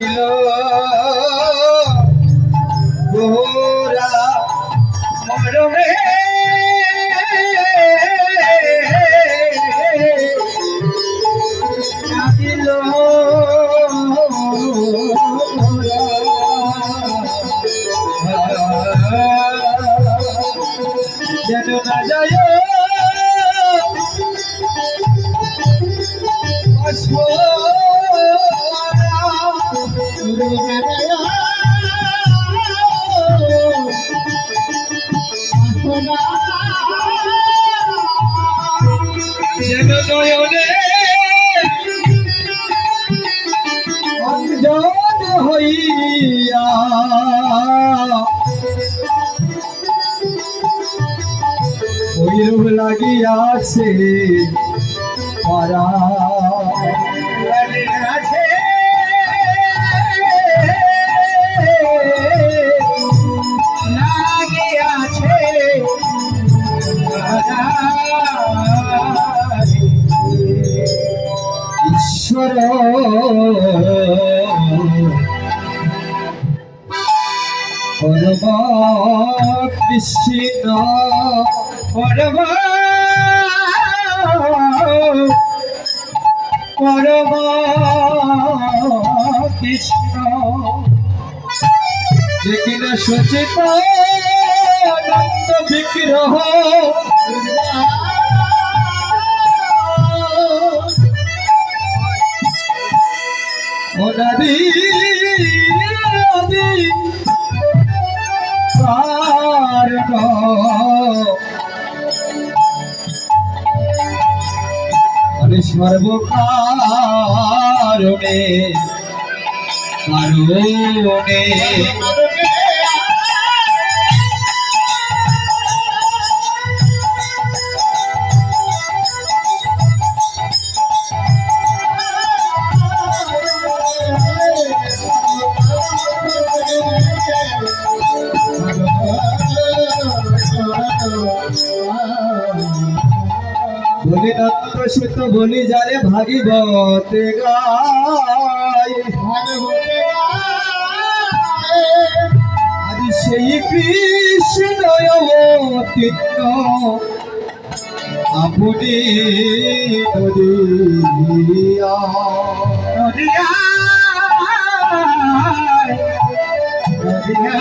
গোরা ওইরূপ লাগিয়াছে। পারা লাগিয়াছে লাগিয়াছে ঈশ্বর পরম কৃষ্ণ। পরম পরম কৃষ্ণ যে কিনা সচেত আনন্দ বিগ্রহ। ওনাদি আদি সর্বকারণে কারণে সুত বলি যারে ভাগিবত গায়। আদি সেই কৃষ্ণ অবতীর্ণ আপনি নদিয়া নদিয়া নদিয়া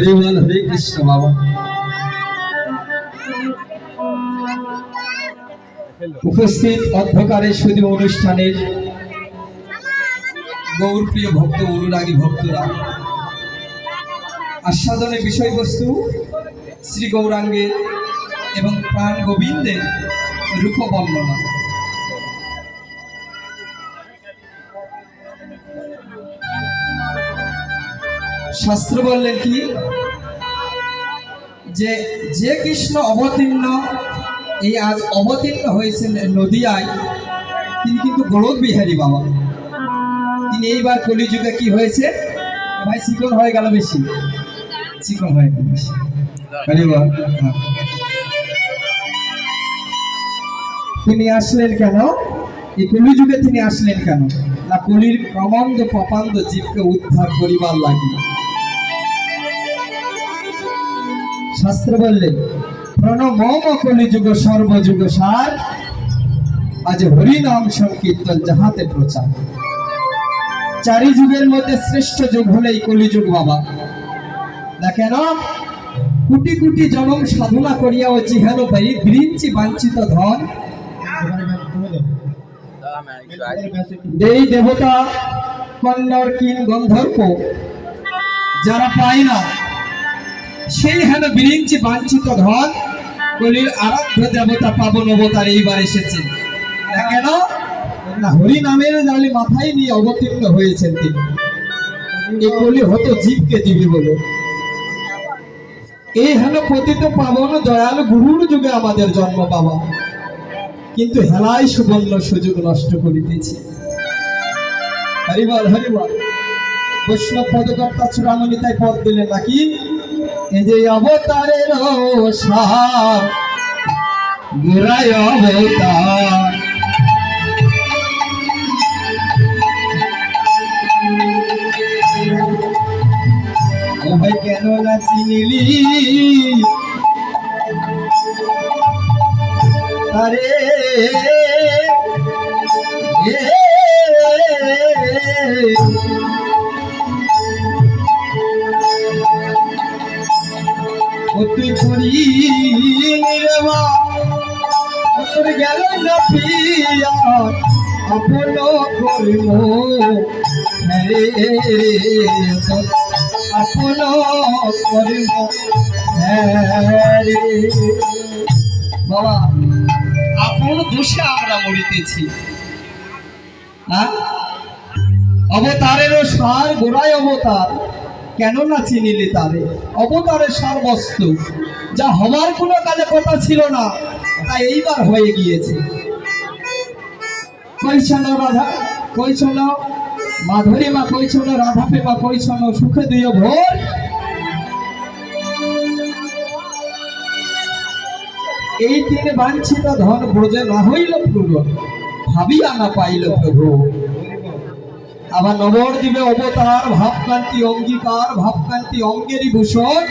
হরি বল হরে কৃষ্ণ বাবা। উপস্থিত অধ্যকারের শুধু অনুষ্ঠানের গৌরপ্রিয় ভক্ত, অনুরাগী ভক্তরা। আস্বাদনের বিষয়বস্তু শ্রী গৌরাঙ্গের এবং প্রাণ গোবিন্দের রূপ শাস্ত্র বললেন কি? যে যে কৃষ্ণ অবতীর্ণ, এই আজ অবতীর্ণ হয়েছেন নদিয়ায়, তিনি কিন্তু গৌরব বিহারী বাবা। তিনি এইবার কলিযুগে কি হয়েছে? ভাই, চিকন হয়ে গেল বেশি। চিকন হয়ে গেল বেশি। হ্যাঁ। তিনি আসলেন কেন? এই কলিযুগে তিনি আসলেন কেন? না, কলির প্রমন্দ প্রপান্দ জীবকে উদ্ধার করিবার লাগে। শাস্ত্র বললেন প্রণমম কলিযুগ সর্বযুগ সার, আজ হরিনাম সংকীর্তন যাহাতে প্রচার। চারি যুগের মধ্যে শ্রেষ্ঠ যুগ হলেই এই কলিযুগ বাবা। না কেন? কোটি কোটি জনম সাধনা করিয়া ও জিহান বিরিঞ্চি বাঞ্ছিত ধন। দেই দেবতা কন্নর কিন গন্ধর্ব যারা পায় না সেই হেন বিরিঞ্চি বাঞ্ছিত ধন কলির আরাধ্য দেবতা পাবন অবতার এইবার এসেছে। না কেন? না, হরি নামের জালি মাথায় নিয়ে অবতীর্ণ হয়েছেন তিনি। এই কলি হতো জীবকে দিবি বলে। এই হেন পতিত পাবন দয়াল গুরুর যুগে আমাদের জন্ম পাওয়া। কিন্তু হেলাই সুবর্ণ সুযোগ নষ্ট করিতেছে। হরিবল হরিবল। বৈষ্ণব পদকর্তা চূড়ামণি তাই পদ দিলেন নাকি? এই যে অবতারের সার গুরায় অবতার ও ভাই কেন না চিনিলি আরে এ আপন করিম হরে আপন করিম হরে বাবা, আপন দোষে আমরা মরিতেছি। হ্যাঁ? অবতারেরও সার গোড়ায় অবতার। কেন না চিনিলি তারে? অবতারের সার বস্তু যা হবার কোনো কালে কথা ছিল না, তা এইবার হয়ে গিয়েছে। কইছন রাধা কইছন মাধুরী মা কইছন রাধা পেমা কইছন সুখে দিও ভোর। এই তিন বাঞ্ছিত ধন ব্রজে না হইল প্রভু, ভাবিয়া না পাইল প্রভু। আবার নবর দিবে অবতার ভাবকান্তি অঙ্গীকার ভাবকান্তি অঙ্গেরই ভূষণ।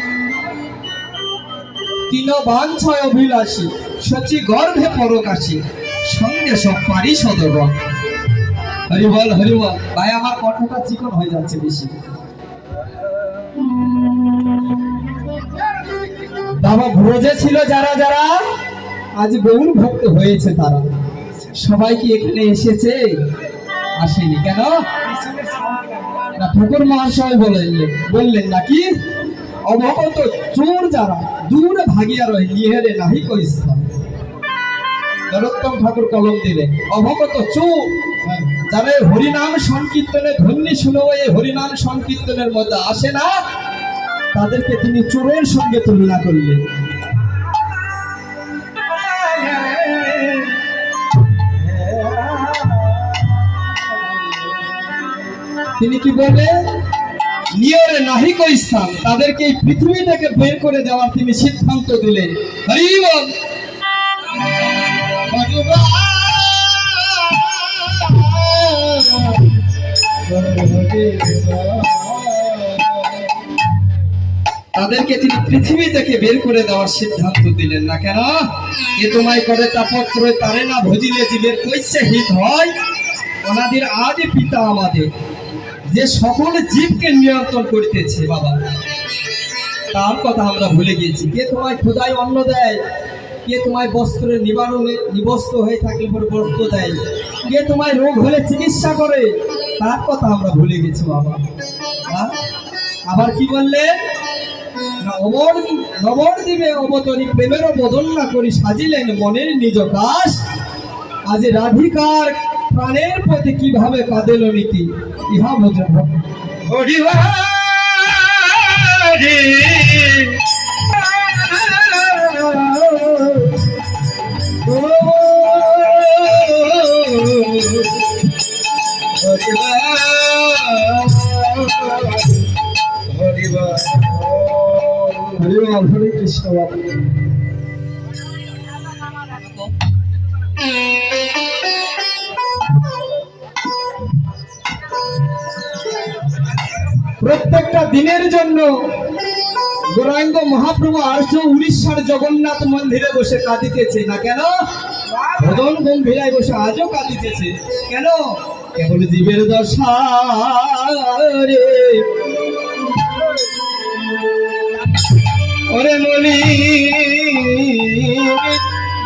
তিন বাঞ্ছয় অভিলাষী সচি গর্ভে পরকাশী, সঙ্গে সব পারি সদগণ হরিবল হরিবল ভাই, আমার কণ্ঠটা চিকন হয়ে যাচ্ছে বেশি। বাবা ব্রজে ছিল যারা যারা, আজ গৌর ভক্ত হয়েছে তারা। সবাই কি এখানে এসেছে? আসেনি, কেন? না, ঠাকুর মহাশয় বলেন বললেন নাকি অবগত চোর যারা দূরে ভাগিয়া রহে নিহেরে নাহি কইস্থান নরোত্তম ঠাকুর কলম দিলেন অবগত চোর যারা এই হরিনাম সংকীর্তনে ধন্যী শুনে এই হরিনাম সংকীর্তনের মধ্যে আসে না, তাদেরকে তিনি চোরের সঙ্গে তুলনা করলেন। তিনি কি বললেন নিয়রে নাহিক স্থান তাদেরকে এই পৃথিবী থেকে বের করে দেওয়ার তিনি সিদ্ধান্ত দিলেন। হরি বল। তাদেরকে তিনি পৃথিবী থেকে বের করে দেওয়ার সিদ্ধান্ত দিলেন না কেন? এ তোমায় করে তাপত্র তারে না ভজিলে জীবের কইছে হিত হয়? ওনাদের আজে পিতা আমাদের। যে সকল জীবকে নিয়ন্ত্রণ করিতেছে, বাবা। তার কথা আমরা ভুলে গিয়েছি। কে তোমায় ক্ষুদায় অন্ন দেয়? কে তোমায় বস্ত্রের নিবারণে নিবস্ত হয়ে থাকলে পরে বস্ত্র দেয়? কে তোমায় রোগ হলে চিকিৎসা করে? তার কথা আমরা ভুলে গেছি, বাবা? আবার কি বললে? অমর, নবর দিবে অবতরী প্রেমেরও বদল না করি সাজিলেন মনের নিজ কাশ। আজ রাধিকার প্রাণের প্রতি কীভাবে কাঁদেল নীতি ইহা বোঝা হরে মহাপ্রভু আর্য উড়িষ্যার জগন্নাথ মন্দিরে বসে কাঁদিতেছে না কেন? ভজন গম্ভীরায় বসে আজও কাঁদিতেছে। কেন? কেবল জীবের দশা রে। ওরে মনি,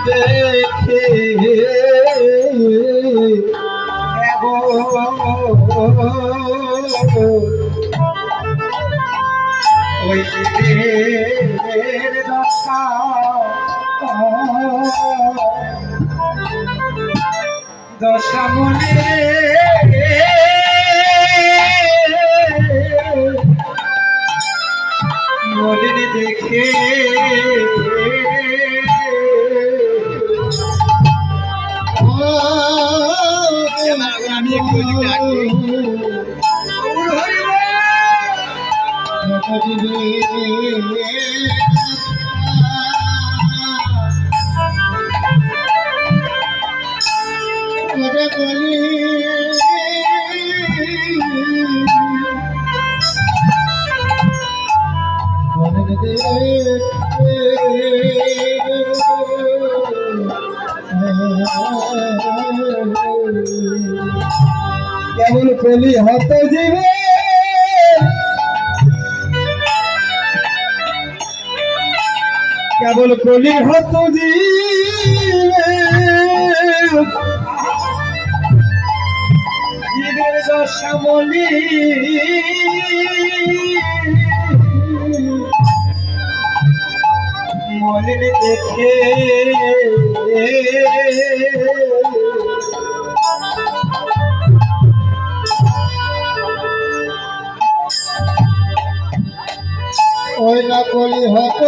দেখে কেবল কলি হত জীবে কেবল কলি হত জীবে জীবের মনে দেখে। ওই না কলি হত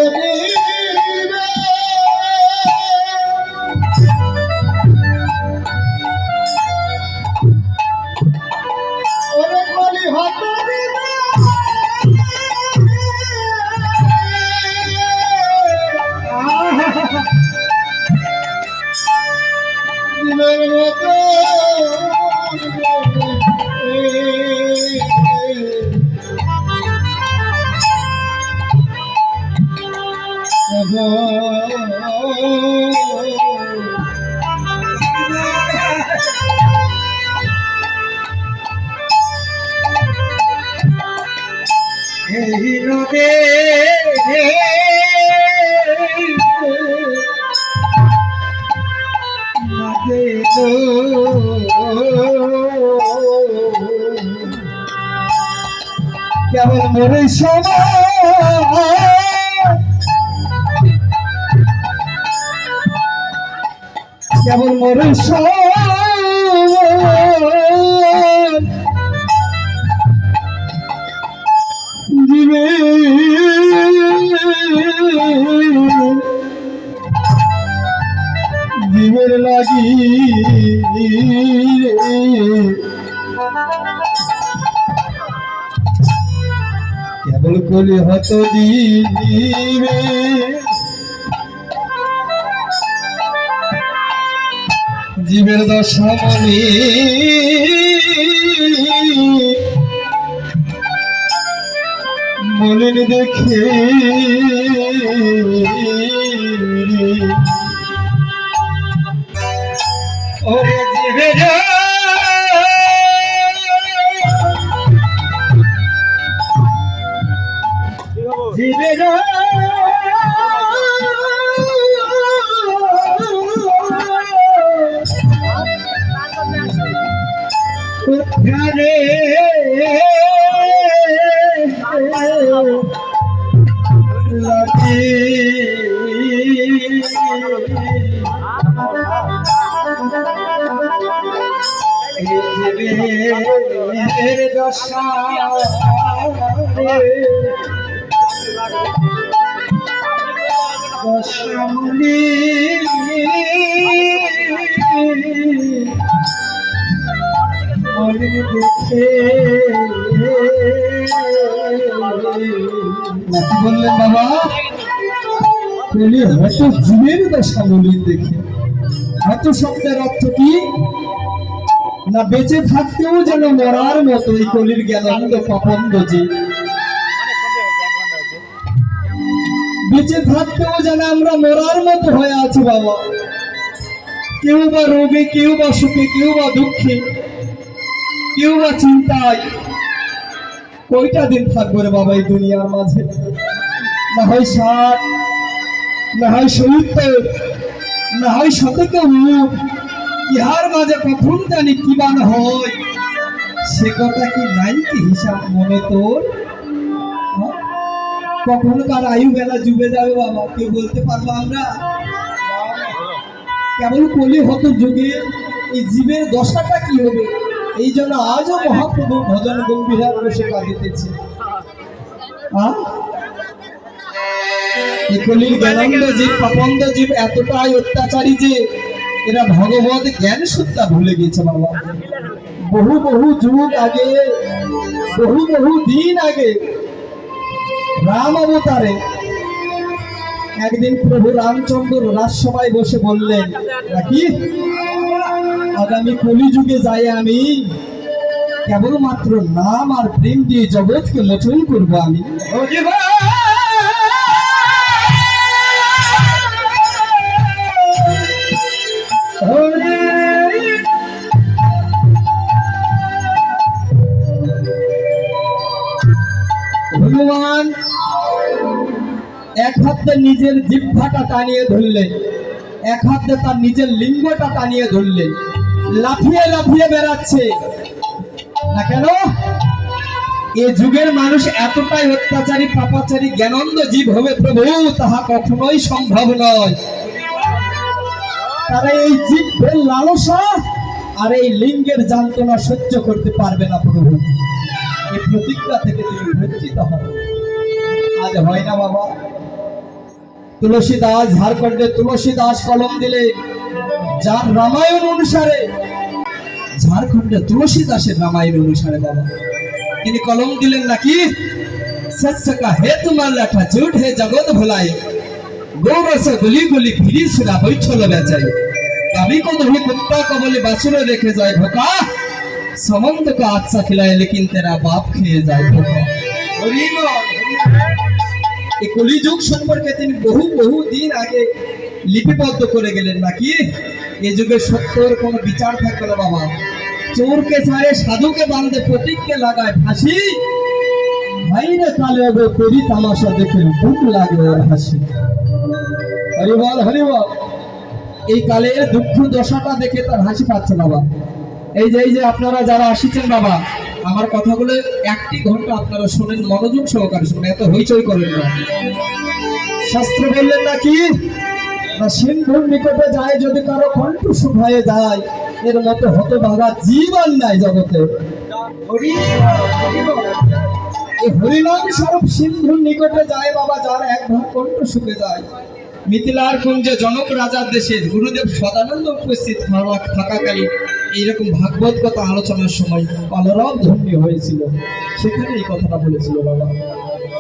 কেবল মরে কেবল মরে জীবে জীবের লাগি। কেবল হত দিবে। জীবের দশামণি মলিন দেখে ওরে জীবের নাকি বললেন বাবা? বলি হয়তো জীবের দশা মলিন দেখে। শব্দের অর্থ কি? না বেঁচে থাকতেও যেন মরার মতো এই কলির পাপন্দ জীব বেঁচে থাকতেও যেন আমরা মরার মতো হয়ে আছি বাবা। কেউ বা রোগে, কেউ বা সুখে, কেউ বা দুঃখে, কেউ বা চিন্তায় কয়টা দিন থাকব রে বাবা এই দুনিয়ার মাঝে? না হয় ষাট না হয় সত্তর না হয় শতকে মুখ ইহার মাঝে কখন জানি কি বান হয়। সে কথা কি নাই কি হিসাব মনে তোর? হ্যাঁ? কখন কার আয়ু বেলা ডুবে যাবে বাবা? কেউ বলতে পারব আমরা? কেবল কলি হত যুগে এই জীবের দশাটা কি হবে? এই জন্য আজও মহাপ্রভু ভজন গম্ভীর বসে কাঁদিতেছে এতটাই অত্যাচারী যে জ্ঞান ভুলে বহু বহু যুগ আগে, বহু বহু দিন আগে রাম অবতারে একদিন প্রভু রামচন্দ্র রাজসভায় বসে বললেন নাকি আগামী কলিযুগে যাই আমি। কেবলমাত্র নাম আর প্রেম দিয়ে জগৎকে মোচন করব আমি। হনুমান এক হাতে নিজের জিহ্বাটা টানিয়ে ধরলেন, এক হাতে তার নিজের লিঙ্গটা টানিয়ে ধরলেন। লাফিয়ে লাফিয়ে বেড়াচ্ছে। না কেন? এ যুগের মানুষ এতটাই অত্যাচারী, পাপাচারী, জ্ঞানন্দ জীব হবে প্রভু, তাহা কখনোই সম্ভব নয়। তারা এই জীবের লালসা আর এই লিঙ্গের যন্ত্রণা সহ্য করতে পারবে না প্রভু। এই প্রতিজ্ঞা থেকে তিনি বঞ্চিত হবে আজ হয় না বাবা। তুলসী দাস ঝাড়খণ্ডে তুলসী দাস কলম দিলে যার রামায়ণ অনুসারে ঝাড়খণ্ডে তুলসী দাসের রামায়ণ অনুসারে বাবা তিনি কলম দিলেন নাকি सच का है तुम्हार लाठा झूठ है जगत भुलाए गौरस गुली गुली फिरी सुरा बैठल बेचाई कभी को नहीं कुत्ता को बोले बासुरे रेखे जाए भोका समंद का अच्छा खिलाए लेकिन तेरा बाप খেয়ে যায় ভোকা এই কলিযুগ সম্পর্কে তিনি বহু বহু দিন আগে লিপিবদ্ধ করে গেলেন নাকি এই যুগে সত্যর কোনো বিচার থাকবে না, বাবা। চোরকে ছাড়ে সাধুকে বান্ধে প্রতীককে লাগায় ফাঁসি। ভাইরে কালে হবে করি তামাশা দেখে বুক লাগে ওর হাসি। হরিবল হরিবল। এই কালের দুঃখ দশাটা দেখে তার হাসি পাচ্ছে, বাবা। এই যে এই যে, আপনারা যারা আসিছেন, বাবা, আমার কথাগুলো একটি ঘণ্টা আপনারা শোনেন, মনোযোগ সহকারে শুনেন, এত হইচই করেন না। শাস্ত্র বললেন নাকি? না, সিন্ধুর নিকটে যায় যদি কারও কণ্ঠ শুভায়ে যায়, এর মতো হতভাগা জীবন নাই জগতে। এই হরিনাম স্বরূপ সিন্ধুর নিকটে যায়, বাবা যার এক ভাগ কণ্ঠ শুকে যায়। মিথিলার কুঞ্জে জনক রাজার দেশে গুরুদেব সদানন্দ উপস্থিত থাকা- থাকাকালীন এইরকম ভাগবত কথা আলোচনার সময় কলরব ধন্য হয়েছিল। সেখানে এই কথাটা বলেছিল বাবা।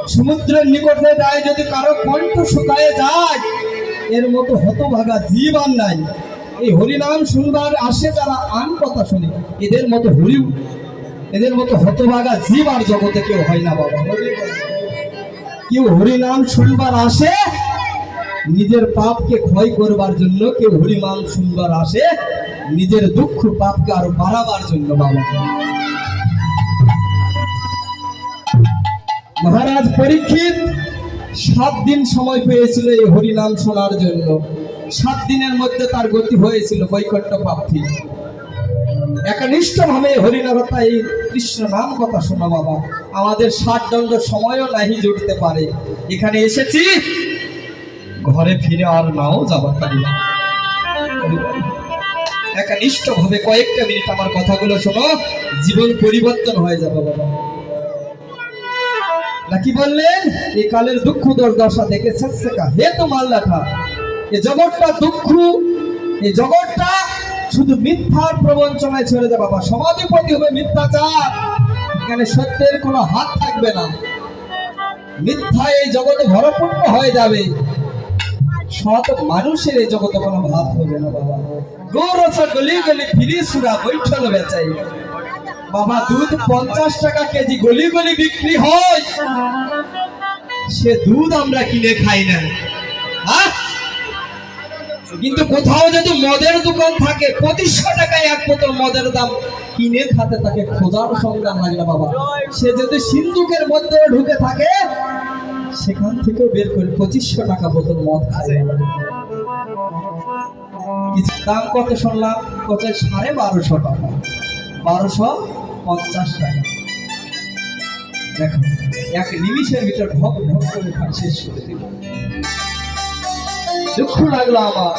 সমুদ্রের নিকটে যায় যদি কারও কণ্ঠ শুকায়ে যায় এর মতো হতভাগা জীব আর নাই। এই হরিনাম শুনবার আসে যারা আন কথা শুনে, এদের মতো হরি এদের মতো হতভাগা জীব আর জগতে কেউ হয় না বাবা। কেউ হরিনাম শুনবার আসে, নিজের পাপকে ক্ষয় করবার জন্য কেউ হরিনাম শুনবার আসে, নিজের দুঃখ পাপকে আরও বাড়াবার জন্য বাবা। মহারাজ পরীক্ষিত সাত দিন সময় পেয়েছিল এই হরিনাম শোনার জন্য। সাত দিনের মধ্যে তার গতি হয়েছিল বৈকট্য প্রাপ্তি। একনিষ্ঠ ভাবে হরিনামতা এই কৃষ্ণ নাম কথা শোনা বাবা। আমাদের ষাট দণ্ড সময়ও নাহি জুটতে পারে। এখানে এসেছি। ঘরে ফিরে আর নাও যাবার পারি। একনিষ্ঠভাবে কয়েকটা মিনিট আমার কথাগুলো শোনো। জীবন পরিবর্তন হয়ে যাবে বাবা। নাকি বললেন? এই কালের দুঃখ দুর্দশা দেখে শেষেকা হে তো মাল্লাঠা এই জগৎটা দুঃখ এই জগৎটা শুধু মিথ্যার প্রবঞ্চনায় ছেড়ে দেবে বাবা। সমাধিপতি হবে মিথ্যাচার। এখানে সত্যের কোনো হাত থাকবে না। মিথ্যা এই জগতে ভরপূর্ণ হয়ে যাবে। সৎ মানুষের এই জগতে কোনো ভাত হবে না বাবা। গৌরস গলি গলি ফিরি সুরা বৈঠল বেচাই। বাবা, দুধ পঞ্চাশ টাকা কেজি গলি গলি বিক্রি হয়। সে দুধ আমরা কিনে খাই না? কিন্তু কোথাও যদি মদের দোকান থাকে, পঁচিশশো টাকায় এক বোতল মদের দাম। কিনে খাতে তাকে খোঁজার সংগ্রাম লাগে না বাবা। সে যদি সিন্ধুকের মধ্যে ঢুকে থাকে, সেখান থেকেও বের করে পঁচিশশো টাকা বোতল মদ খায়। দাম কত শুনলাম? কত? সাড়ে বারোশো টাকা। বারোশো পঞ্চাশ টাকা। দেখো, এক নিমিষের ভিতর করে শেষ করে দিল। দুঃখ লাগল আমার।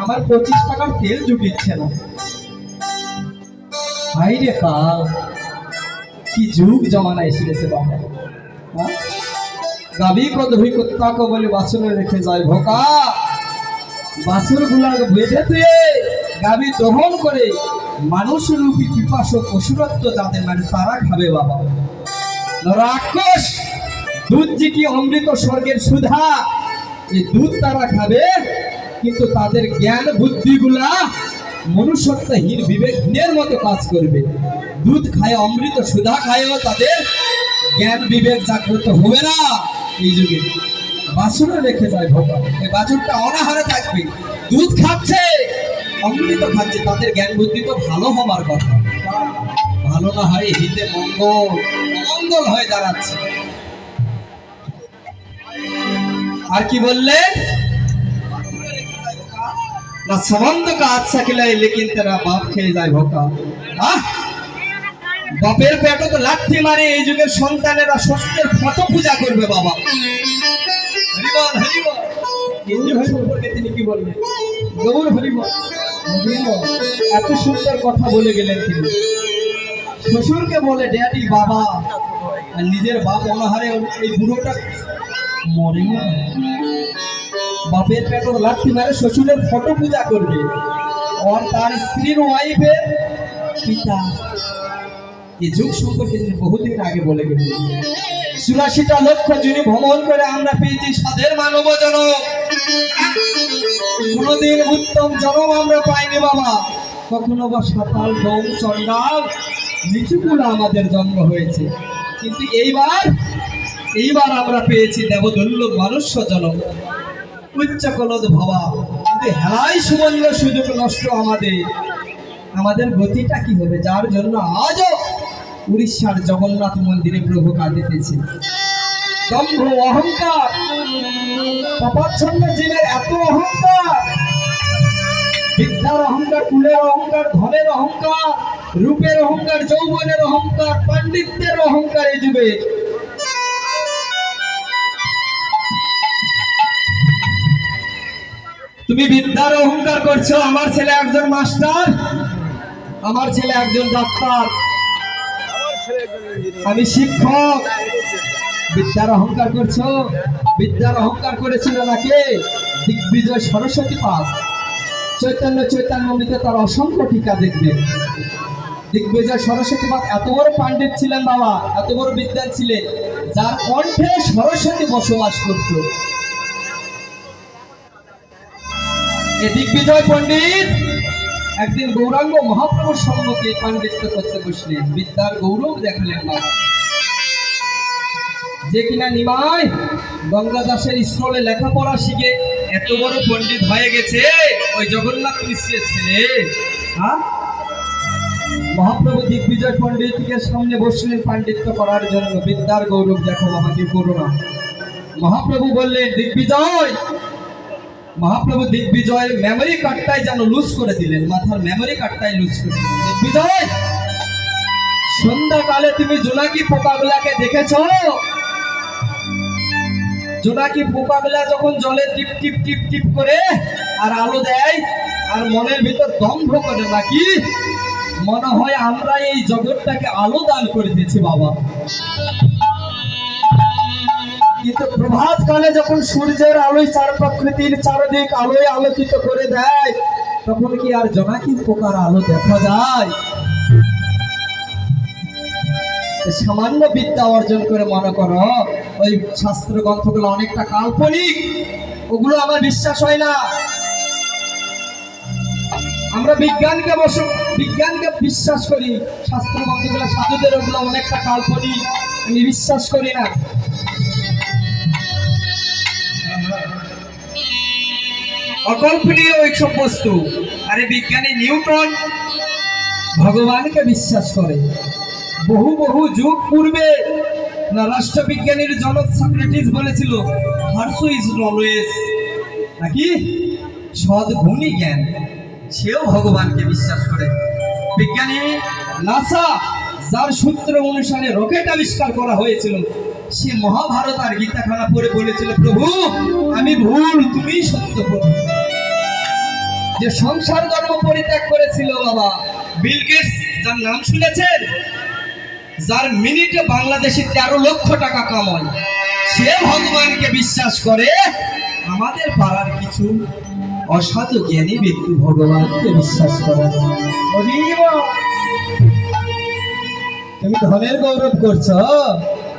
আমার পঁচিশ টাকার তেল জুটিচ্ছে না। ভাই কাল, কি যুগ জমানা এসে বাবা। হ্যাঁ? গাবি কদভি কুত্তাকে বলে বাসনে রেখে যায় ভোকা। বাসুর গুলাকে বেঁধে দিয়ে গাবি দহন করে মানুষ রূপী পিপাসক অসুরত্ব যাদের মানে তারা খাবে বাবা। রাক্ষস, দুধ যেটি অমৃত স্বর্গের সুধা, এই দুধ তারা খাবে, কিন্তু তাদের জ্ঞান, বুদ্ধিগুলা মনুষ্যত্বহীন, বিবেকহীনের মতো কাজ করবে। দুধ খায়, অমৃত সুধা খায়ও তাদের জ্ঞান, বিবেক জাগ্রত হবে না এই যুগে। বাছুরে রেখে যায় ভগবান। এই বাছুরটা অনাহারে থাকবে। দুধ খাচ্ছে। অমৃত খাচ্ছে, তাদের জ্ঞান বুদ্ধি তো ভালো হবার কথা। ভালো না হয় হিতে মঙ্গল মঙ্গল হয়ে দাঁড়াচ্ছে। আর কি বললেন না লেকিন তেরা বাপ খেয়ে যায় ভোকা। বাপের পেটে তো লাঠি মারে, এই যুগের সন্তানেরা ষষ্ঠের ফটো পূজা করবে বাবা। হরিবল হরিবল। তিনি কি বললেন? গৌর হরিবল। এত সুন্দর কথা বলে গেলেন তিনি। শ্বশুরকে বলে, ড্যাডি, বাবা। আর নিজের বাপ অনাহারে এই বুড়োটা মরে বাপের পেটে লাঠি মারে শ্বশুরের ফটো পূজা করবে। আর তার স্ত্রীর ওয়াইফের পিতা। এই যুগ সম্পর্কে তিনি বহুদিন আগে বলে গেলেন। চুরাশিটা লক্ষ যিনি ভ্রমণ করে আমরা পেয়েছি সাধের মানব জনম কোনোদিন উত্তম জনম আমরা পাইনি বাবা। কখনো বা সাতাল ডোম চন্ডাল নিচুকুলা আমাদের জন্ম হয়েছে। কিন্তু এইবার এইবার আমরা পেয়েছি দেবদুল্য মানুষ্য জনম। উচ্চ কলদ ভাবা। কিন্তু হেলাই সুবর্ণ সুযোগ নষ্ট আমাদের। আমাদের গতিটা কি হবে? যার জন্য আজও উড়িষ্যার জগন্নাথ মন্দিরে প্রভু কাঁদিতেছে। অহংকার। পাপাচ্ছন্ন জীবের এত অহংকার। বিদ্যার অহংকার, কুলের অহংকার, ধনের অহংকার, রূপের অহংকার, যৌবনের অহংকার, পাণ্ডিত্যের অহংকার এই যুগে। তুমি বিদ্যার অহংকার করছ, আমার ছেলে একজন মাস্টার, আমার ছেলে একজন ডাক্তার। আমি শিক্ষক। বিদ্যার অহংকার করছ? বিদ্যার অহংকার করেছিল নাকি? দিগ্বিজয় সরস্বতী পাপ চৈতন্য চৈতন্য অমৃতে তার অসংখ্য টিকা দেখবে। দিগ্বিজয় সরস্বতী পাপ এত বড় পাণ্ডিত ছিলেন বাবা, এত বড় বিদ্যান ছিলেন, যার কণ্ঠে সরস্বতী বসবাস করত। দিগ্বিজয় পণ্ডিত, একদিন গৌরাঙ্গ মহাপ্রভুর সম্মুখে পাণ্ডিত্য করতে বসলেন। বিদ্যার গৌরব দেখালেন বাবা। যে কিনা নিমাই গঙ্গা দাসের স্কুলে লেখাপড়া শিখে এত বড় পণ্ডিত হয়ে গেছে, ওই জগন্নাথ মিশ্রের ছেলে। হ্যাঁ? মহাপ্রভু দিগ্বিজয় পণ্ডিতকে সামনে বসলেন পাণ্ডিত্য করার জন্য বিদ্যার গৌরব দেখো আমাকে করোনা মহাপ্রভু বললেন, দিগ্বিজয়! মহাপ্রভু দিগ্বিজয়ের মেমোরি কার্ডটাই যেন লুজ করে দিলেন, মাথার মেমোরি কার্ডটাই লুজ করে দিলেন। দিগ্বিজয়, সন্ধ্যাকালে তুমি জোনাকি পোকাগুলাকে দেখেছ? জোনাকি পোকাগুলা যখন জলে টিপ টিপ টিপ টিপ করে আর আলো দেয়, আর মনের ভিতর দম্ভ করে নাকি? মনে হয় আমরা এই জগৎটাকে আলো দান করে দিয়েছি বাবা। কিন্তু প্রভাত কালে যখন সূর্যের আলোয় চার প্রকৃতির চারদিক আলোয় আলোকিত করে দেয়, তখন কি আর জোনাকি পোকার আলো দেখা যায়? সামান্য বিদ্যা অর্জন করে মনে করো, ওই শাস্ত্র গ্রন্থগুলো অনেকটা কাল্পনিক, ওগুলো আমার বিশ্বাস হয় না। আমরা বিজ্ঞানকে বস, বিজ্ঞানকে বিশ্বাস করি, শাস্ত্র গ্রন্থগুলো সাধুদের ওগুলো অনেকটা কাল্পনিক, আমি বিশ্বাস করি না। অকল্পনীয় এইসব বস্তু আরে বিজ্ঞানী নিউটন ভগবানকে বিশ্বাস করে। বহু বহু যুগ পূর্বে না, রাষ্ট্রবিজ্ঞানীর জনক সক্রেটিস বলেছিল হার্সু ইজ অলওয়েজ নাকি? সদ্গুণী জ্ঞান, সেও ভগবানকে বিশ্বাস করে। বিজ্ঞানী নাসা, যার সূত্র অনুসারে রকেট আবিষ্কার করা হয়েছিল, সে মহাভারত আর গীতাখানা পড়ে বলেছিল, প্রভু, আমি ভুল তুমি সত্য প্রভু। যে সংসার ধর্ম পরিত্যাগ করেছিল বাবা, বিল গেটস, যার নাম শুনেছেন? যার মিনিটে বাংলাদেশে তেরো লক্ষ টাকা কামায়, সে ভগবানকে বিশ্বাস করে, আমাদের পাড়ার কিছু অসাধু জ্ঞানী ব্যক্তি ভগবানকে বিশ্বাস করে। তুমি ধনের গৌরব করছ?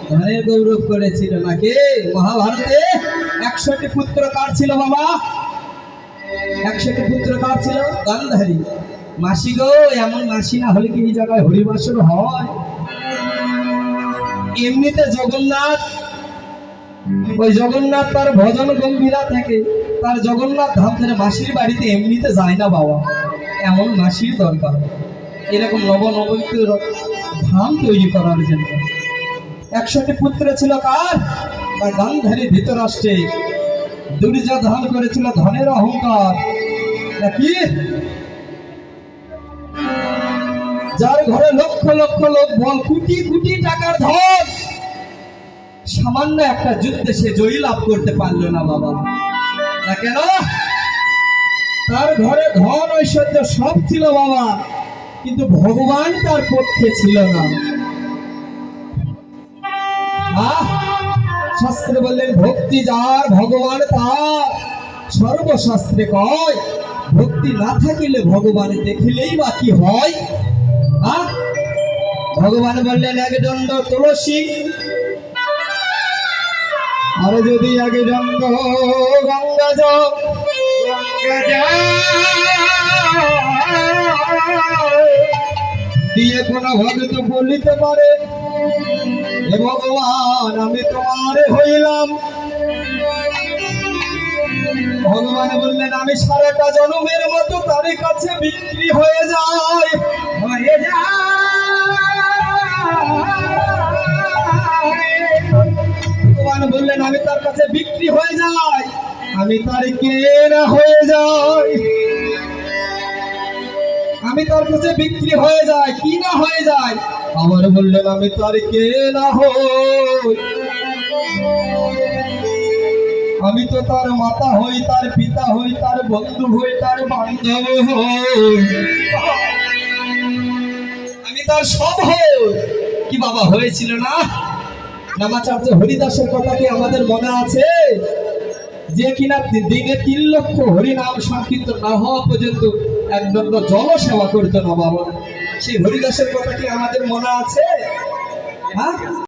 ধনের গৌরব করেছিল নাকি? মহাভারতে একশোটি পুত্র কার ছিল বাবা? একশোটি পুত্র কার ছিল? গান্ধারী। মাসি গো, এমন মাসি না হলে কি এই জায়গায় হরিবাসর হয়? এমনিতে জগন্নাথ, ওই জগন্নাথ তার ভজন গম্ভীরা থেকে। তার জগন্নাথ ধাম থেকে মাসির বাড়িতে এমনিতে যায় না বাবা। এমন মাসির দরকার। এরকম নব নবমীতে ধাম তৈরি করার জন্য। একশোটি পুত্র ছিল কার? তার বা গান্ধারী ধৃতরাষ্ট্রে দুর্যোধন করেছিল ধনের অহংকার। যার ঘরে লক্ষ লক্ষ লোক বল, কোটি কোটি টাকার ধন। সামান্য একটা যুদ্ধে সে জয়ী লাভ করতে পারল না বাবা। না কেন? তার ঘরে ধন ঐশ্বর্য সব ছিল বাবা, কিন্তু ভগবান তার পক্ষে ছিল না। শাস্ত্রে বললেন, ভক্তি যার, ভগবান তার। সর্বশাস্ত্রে কয়, ভক্তি না থাকিলে ভগবান দেখিলেই বা কি হয়? আহ? ভগবান বললেন এক দণ্ড তুলসী, আর যদি আগে দণ্ড গঙ্গা দিয়ে কোন ভগত বলিতে পারে ভগবান, আমি তোমার হইলাম ভগবান বললেন, আমি সারাটা জনমের মতো তার কাছে বিক্রি হয়ে যাই কাছে বিক্রি হয়ে যায়, আমি তার কেনা হয়ে যাই। আমি তার কাছে বিক্রি হয়ে যায় কি না হয়ে যায় আবার বললেন, আমি তার কেনা হই। আমি তো তার মাতা হই, তার পিতা হই, তার বন্ধু হই, তার বান্ধব হই। আমি তার সব হই। কি বাবা, হয়েছিল না? নামাচার্য হরিদাসের কথা কি আমাদের মনে আছে? যে কিনা দিনে তিন লক্ষ হরিনাম সংকীর্তন না হওয়া পর্যন্ত একদম জল সেবা করতো না বাবা সেই হরিদাসের কথা কি আমাদের মনে আছে? হ্যাঁ?